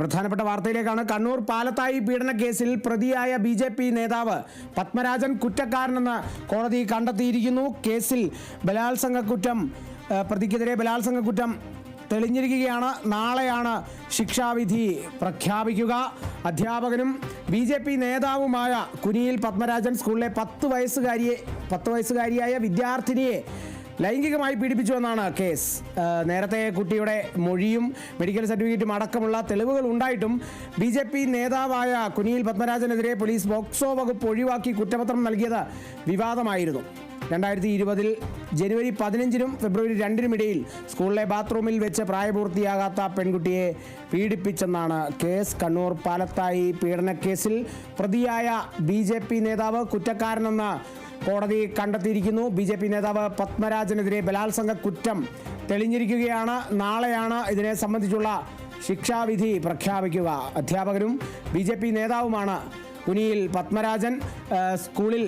പ്രധാനപ്പെട്ട വാർത്തയിലേക്കാണ്. കണ്ണൂർ പാലത്തായി പീഡന കേസിൽ പ്രതിയായ ബി ജെ പി നേതാവ് പത്മരാജൻ കുറ്റക്കാരനെന്ന് കോടതി കണ്ടെത്തിയിരിക്കുന്നു. കേസിൽ ബലാത്സംഗ കുറ്റം പ്രതിക്കെതിരെ ബലാത്സംഗ കുറ്റം തെളിഞ്ഞിരിക്കുകയാണ്. നാളെയാണ് ശിക്ഷാവിധി പ്രഖ്യാപിക്കുക. അധ്യാപകനും ബി ജെ പി നേതാവുമായ കുനിയിൽ പത്മരാജൻ സ്കൂളിലെ പത്ത് വയസ്സുകാരിയെ പത്ത് വയസ്സുകാരിയായ വിദ്യാർത്ഥിനിയെ ലൈംഗികമായി പീഡിപ്പിച്ചുവെന്നാണ് കേസ്. നേരത്തെ കുട്ടിയുടെ മൊഴിയും മെഡിക്കൽ സർട്ടിഫിക്കറ്റും അടക്കമുള്ള തെളിവുകൾ ഉണ്ടായിട്ടും ബി ജെ പി നേതാവായ കുനിയിൽ പത്മരാജനെതിരെ പോലീസ് ബോക്സോ വകുപ്പ് ഒഴിവാക്കി കുറ്റപത്രം നൽകിയത് വിവാദമായിരുന്നു. രണ്ടായിരത്തി ഇരുപതിൽ ജനുവരി പതിനഞ്ചിനും ഫെബ്രുവരി രണ്ടിനും ഇടയിൽ സ്കൂളിലെ ബാത്റൂമിൽ വെച്ച് പ്രായപൂർത്തിയാകാത്ത പെൺകുട്ടിയെ പീഡിപ്പിച്ചെന്നാണ് കേസ്. കണ്ണൂർ പാലത്തായി പീഡനക്കേസിൽ പ്രതിയായ ബി നേതാവ് കുറ്റക്കാരനെന്ന് കോടതി കണ്ടെത്തിയിരിക്കുന്നു. ബി ജെ പി നേതാവ് പത്മരാജനെതിരെ ബലാത്സംഗ കുറ്റം തെളിഞ്ഞിരിക്കുകയാണ്. നാളെയാണ് ഇതിനെ സംബന്ധിച്ചുള്ള ശിക്ഷാവിധി പ്രഖ്യാപിക്കുക. അധ്യാപകരും ബി ജെ പി നേതാവുമാണ് കുനിയിൽ പത്മരാജൻ. സ്കൂളിൽ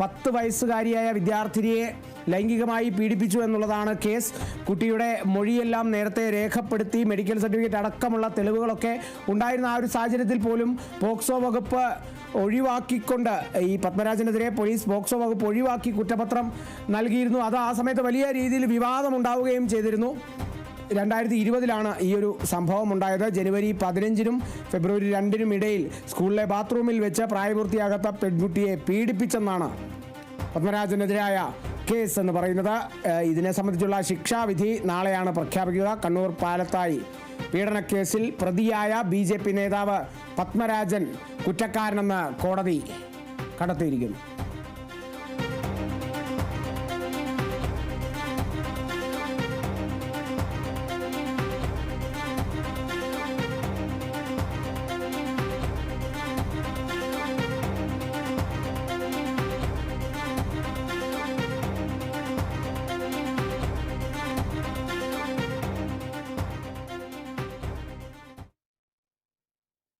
പത്ത് വയസ്സുകാരിയായ വിദ്യാർത്ഥിനിയെ ലൈംഗികമായി പീഡിപ്പിച്ചു എന്നുള്ളതാണ് കേസ്. കുട്ടിയുടെ മൊഴിയെല്ലാം നേരത്തെ രേഖപ്പെടുത്തി മെഡിക്കൽ സർട്ടിഫിക്കറ്റ് അടക്കമുള്ള തെളിവുകളൊക്കെ ഉണ്ടായിരുന്ന ആ ഒരു സാഹചര്യത്തിൽ പോലും പോക്സോ വകുപ്പ് ഒഴിവാക്കിക്കൊണ്ട് ഈ പത്മരാജനെതിരെ പോലീസ് പോക്സോ വകുപ്പ് ഒഴിവാക്കി കുറ്റപത്രം നൽകിയിരുന്നു. അത് ആ സമയത്ത് വലിയ രീതിയിൽ വിവാദമുണ്ടാവുകയും ചെയ്തിരുന്നു. രണ്ടായിരത്തി ഇരുപതിലാണ് ഈ ഒരു സംഭവം ഉണ്ടായത്. ജനുവരി പതിനഞ്ചിനും ഫെബ്രുവരി രണ്ടിനും ഇടയിൽ സ്കൂളിലെ ബാത്റൂമിൽ വെച്ച് പ്രായപൂർത്തിയാകാത്ത പെൺകുട്ടിയെ പീഡിപ്പിച്ചെന്നാണ് പത്മരാജനെതിരായ കേസ് എന്ന് പറയുന്നത്. ഇതിനെ സംബന്ധിച്ചുള്ള ശിക്ഷാവിധി നാളെയാണ് പ്രഖ്യാപിക്കുക. കണ്ണൂർ പാലത്തായി പീഡനക്കേസിൽ പ്രതിയായ ബി ജെ പി നേതാവ് പത്മരാജൻ കുറ്റക്കാരനെന്ന് കോടതി കണ്ടെത്തിയിരിക്കുന്നു.